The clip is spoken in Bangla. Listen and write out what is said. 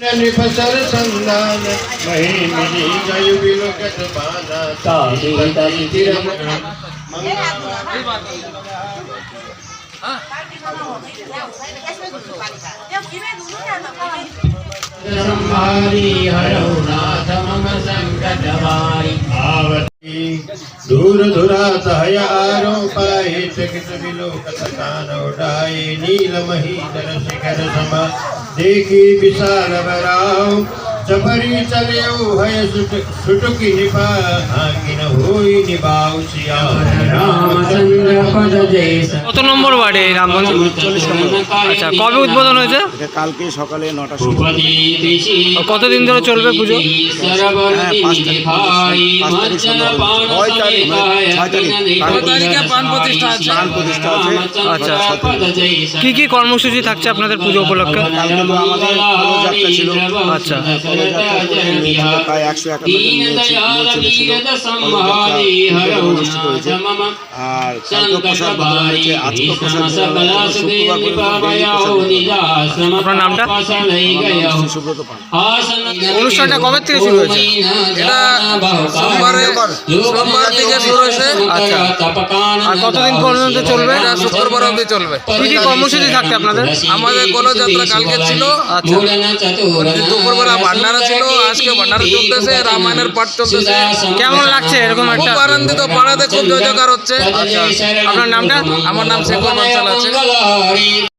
ની ફસર સંધાન મહી મિલી ગયું વિલોકત બાધા તારી તારી તિરમ દૂર ધુરા સહય આરોપાય જગત વિલોક સકાન સમા देखी विशाल बराम ચમરી ચલે ઉભય સુટકી નિભાગીન હોય નિભાવશિયા রামচন্দ্র পদ জয়স কত নম্বর ওয়ার্ডে রামগঞ্জ আচ্ছা কবে উদ্বোধন হয়েছে? কালকে সকালে নটার সময়। কতদিন ধরে চলবে পুজো? আচ্ছা। কি কি কর্মসূচি থাকছে আপনাদের পুজো উপলক্ষে? আচ্ছা। পদযাত্রা করে প্রায় একশো একান্ন জন মেয়ে ছিল- মেয়ে ছেলে ছিল পদযাত্রা অনুষ্ঠিত হয়েছে আর কালকে প্রসাদ বিতরণ হয়েছে আজকে প্রসাদ বিতরণ হয়েছে শুক্রবার পর্যন্ত daily প্রসাদ বিতরণ আপনার নামটা? আমার নাম সুব্রত অনুষ্ঠানটা কবে থেকে শুরু হয়েছে? এটা সোমবারে সোমবার থেকে শুরু হয়েছে। আচ্ছা। আর কতদিন পর্যন্ত চলবে? এটা শুক্রবার অবধি চলবে। কি কি কর্মসূচি থাকছে আপনাদের? আমাদের যাত্রা কালকে ছিল। আচ্ছা। দুপুরবেলা ভান্ডারা ছিল আজকে ভান্ডারা চলতেছে রামায়ণের পাঠ চলতেছে। কেমন লাগছে এরকম একটা খুব আনন্দিত পাড়াতে খুব জয় জয়কার হচ্ছে আপনার নামটা? আমার নাম শেখ মোহাম্মদ আছে।